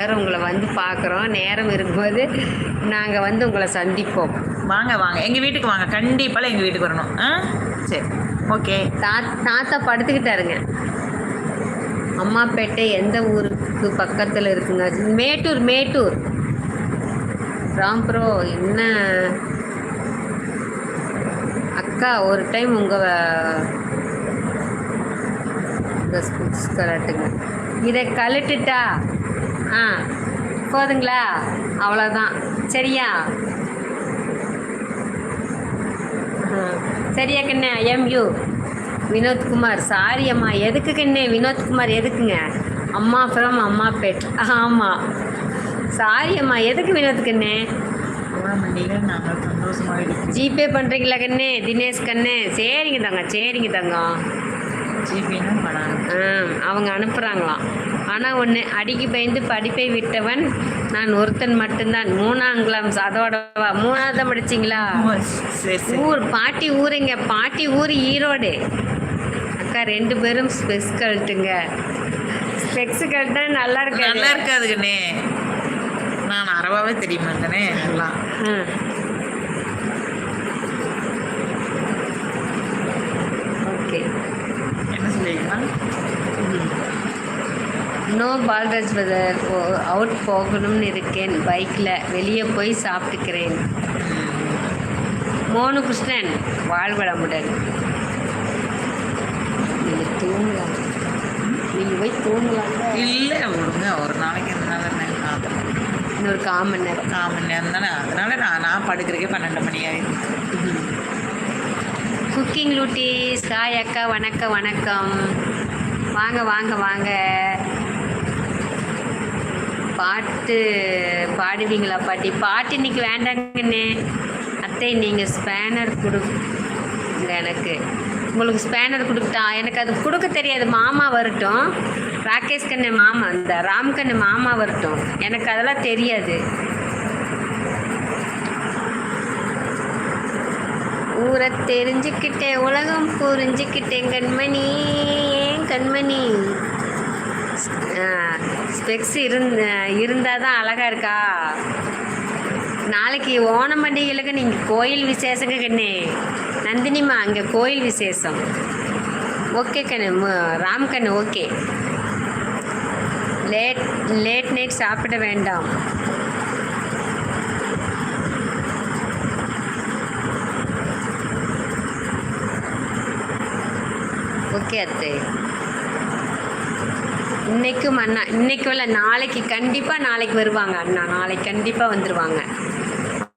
நேரம் உங்களை வந்து பார்க்குறோம். நேரம் இருக்கும்போது நாங்கள் வந்து உங்களை சந்திப்போம். வாங்க வாங்க. எங்கள் வீட்டுக்கு வாங்க. கண்டிப்பாக எங்கள் வீட்டுக்கு வரணும். ஆ? சரி. ஓகே. தா தாத்தா படுத்துக்கிட்டாருங்க. அம்மாப்பேட்டை எந்த ஊருக்கு பக்கத்தில் இருக்குங்க? மேட்டூர் மேட்டூர். ராம்ப்ரோ என்ன? அக்கா ஒரு டைம் உங்கள் கலட்டுங்க. இதை கழட்டுட்டா? ஆ போதுங்களா? அவ்வளோதான் சரியா? சரியா கண்ணே எம்யூ வினோத்குமார் சாரி அம்மா. எதுக்கு கண்ணே? வினோத்குமார் எதுக்குங்க? அம்மா ஃப்ரம் அம்மாப்பேட் ஆமாம் சாரி அம்மா. எதுக்கு வினோத் கண்ணே? ஜிபே பண்ணுறீங்களா கண்ணே? தினேஷ் கண்ணே. சரிங்க தங்க சரிங்க படம் ஆ அவங்க அனுப்புகிறாங்களாம் ஆனால் ஒன்று அடிக்கு பயந்து படிப்பை விட்டவன் நான் ஒருத்தன் மட்டும்தான். மூணாங்களாம் அதோட மூணாவது தான் படிச்சிங்களா? ஊர் பாட்டி ஊருங்க பாட்டி ஊர் ஈரோடு. அக்கா ரெண்டு பேரும் ஸ்பெக்ஸ் கழட்டுங்க. ஸ்பெக்ஸ் கழட்டா நல்லா இருக்காது. நல்லா இருக்காது கண்ணே நான் அறவாவே தெரியுமா கண்ணே எல்லாம் ஆ. ஓகே என்ன சொல்லியிருக்கலாம் நோ பால்ராஜ் பிரதர் அவுட் போகணும்னு இருக்கேன். பைக்கில் வெளியே போய் சாப்பிட்டுக்கிறேன். மோனு கிருஷ்ணன் வாழ்வளமுடன் நீங்கள் தூங்கலாம். நீங்கள் போய் தூங்கலாம். இல்லை விடுங்க ஒரு நாளைக்கு இருந்தாலும். இன்னொரு கால் மணி நேரம். கால் மணி நேரம் தானே? அதனால நான் நான் படுக்கிறதுக்கே பன்னெண்டு மணி ஆயிடும் குக்கிங் லூட்டிஸ். ஹாய் அக்கா வணக்கம் வணக்கம். வாங்க வாங்க வாங்க. பாட்டு பாடுவீங்களா பாட்டி? பாட்டு இன்னைக்கு வேண்டாங்கண்ணே. அத்தை நீங்கள் ஸ்பேனர் கொடுங்க எனக்கு. உங்களுக்கு ஸ்பேனர் கொடுக்கட்டா எனக்கு அது கொடுக்க தெரியாது. மாமா வரட்டும். ராகேஷ் கண்ணு மாமா இந்த ராம் கண்ணு மாமா வரட்டும். எனக்கு அதெல்லாம் தெரியாது. ஊரை தெரிஞ்சுக்கிட்டேன் உலகம் புரிஞ்சுக்கிட்டேன் கண்மணி ஏன் கண்மணி? ஸ்பெக்ஸ் இருந்த இருந்தால் தான் அழகாக இருக்கா? நாளைக்கு ஓணம் பண்டிகைகளுக்கு நீங்கள் கோயில் விசேஷங்க கண்ணே. நந்தினிமா அங்கே கோயில் விசேஷம். ஓகே கண்ணு ராம் கண்ணு ஓகே. லேட் லேட் நைட் சாப்பிட வேண்டாம். ஓகே அத்தை. இன்னைக்கும் அண்ணா இன்னைக்கும் இல்லை நாளைக்கு கண்டிப்பாக நாளைக்கு வருவாங்க அண்ணா. நாளைக்கு கண்டிப்பாக வந்துடுவாங்க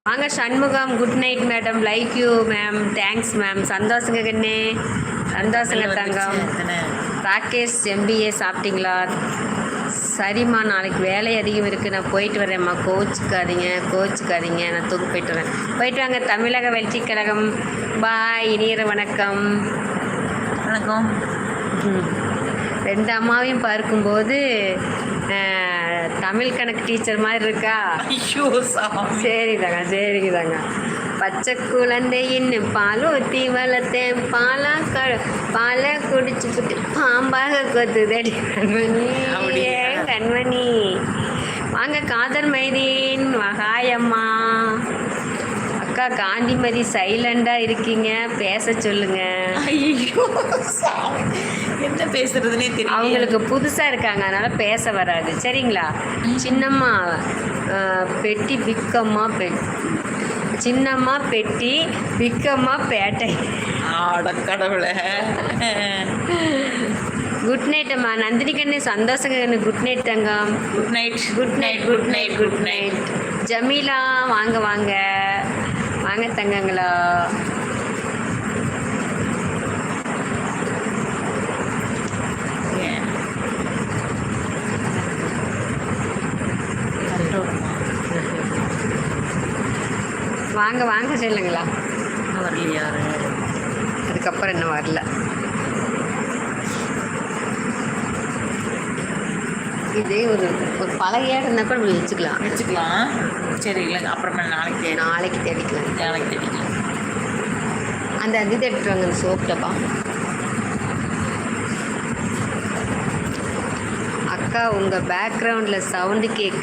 வாங்க Shanmugam good night madam like you ma'am thanks ma'am சந்தோஷங்க கண்ணே. சந்தோஷங்க தங்கம். ராகேஷ் எம்பிஏ சாப்பிட்டீங்களா? சரிம்மா நாளைக்கு வேலை அதிகம் இருக்குது நான் போயிட்டு வரேம்மா. கோச்சுக்காதீங்க கோச்சுக்காதீங்க. நான் தூக்கு போயிட்டு வரேன். போயிட்டு வாங்க. தமிழக வெற்றி கழகம். பாய் இனியர வணக்கம். வணக்கம். ம். ரெண்டு அம்மாவையும் பார்க்கும்போது தமிழ் கணக்கு டீச்சர் மாதிரி இருக்கா? ஐயோ சாமி. சரி தாங்க சரிங்க தாங்க பச்சை குழந்தையின் பால் ஊற்றி வளர்த்தேன். பாலா க பாலை குடிச்சு புட்டு பாம்பாக கொத்துதடி கண்மணி கண்மணி? வாங்க காதர் மைதீன் வகாயம்மா அக்கா காந்திமதி சைலண்டாக இருக்கீங்க. பேச சொல்லுங்க. ஐயோ என்ன பேசுறதுனே தெரியல. அவங்களுக்கு புதுசாக இருக்காங்க அதனால் பேச வராது. சரிங்களா? சின்னம்மா பெட்டி பிக்கம்மா பெட் சின்னம்மா பெட்டி பிக்கம்மா பேட்டை. ஆட கடவுளை. குட் நைட் அம்மா. நந்தினி கண்ணு சந்தோஷங்க கண்ணு குட் நைட் தங்கம் good night good night good night good night Jameela வாங்க வாங்க. வாங்க தங்கங்களா. வாங்க வாங்க சொல்லுங்களா. வரலையா? அதுக்கப்புறம் இன்னும் வரல. இதே ஒரு ஒரு பழைய இருந்தால் கூட வச்சுக்கலாம். வச்சுக்கலாம். சரி இல்லைங்க அப்புறமா நாளைக்கு நாளைக்கு தேடிக்கலாம். நாளைக்கு தேடிக்கலாம். அந்த இது எடுத்துட்டு வாங்க அந்த சோப் டப்பா அக்கா அக்கா உங்கள் பேக்ரவுண்டில் சவுண்டு கேக்